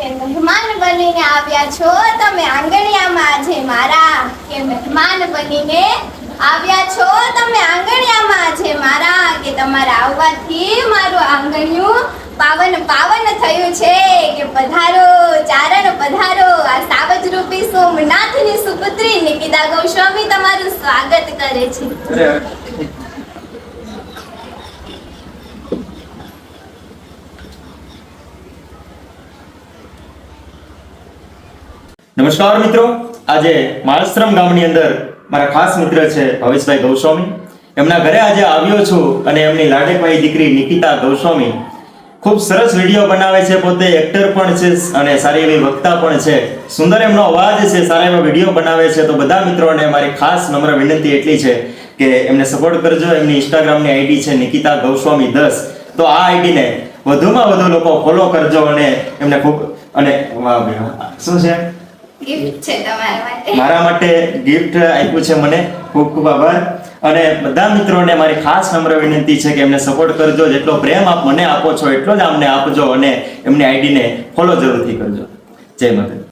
કે મહેમાન બનીને આવ્યા છો, તમે આંગણિયામાં આજે મારા કે મહેમાન બનીને આવ્યા છો, તમે આંગણિયામાં આજે મારા કે તમારા આવવાથી મારું આંગણિયું પાવન પાવન થયું છે, કે પધારો, ચારણ પધારો, આ સાવજ રૂપી સોમનાથની સુપુત્રી નિકિતા ગોસ્વામી તમારું સ્વાગત કરે છે. નમસ્કાર મિત્રો. આજે માલશ્રમ ગામની અંદર મારા ખાસ મિત્ર છે ભવેશભાઈ ગૌસ્વામી. એમના ઘરે આજે આવ્યો છું અને એમની લાડકવાઈ દીકરી નિકિતા ગૌસ્વામી. ખૂબ સરસ વીડિયો બનાવે છે, પોતે એક્ટર પણ છે અને સારી એવી વક્તા પણ છે. સુંદર એમનો અવાજ છે, સારા એવા વીડિયો બનાવે છે. તો બધા મિત્રોને મારી ખાસ નમ્ર વિનંતી એટલી છે કે એમને સપોર્ટ કરજો. એમની ઇન્સ્ટાગ્રામની આઈડી છે નિકિતા ગૌસ્વામી દસ. તો આ આઈડીને વધુમાં વધુ લોકો ફોલો કરજો અને એમને ખૂબ અને. શું છે? ગિફ્ટ છે તમારા માટે. મારા માટે ગિફ્ટ આપ્યું છે મને. ખૂબ ખૂબ આભાર. અને બધા મિત્રોને મારી ખાસ નમ્ર વિનંતી છે કે એમને સપોર્ટ કરજો. જેટલો પ્રેમ આપ મને આપો છો, એટલો જ અમને આપજો અને એમની આઈડીને ફોલો જરૂરથી કરજો. જય માતા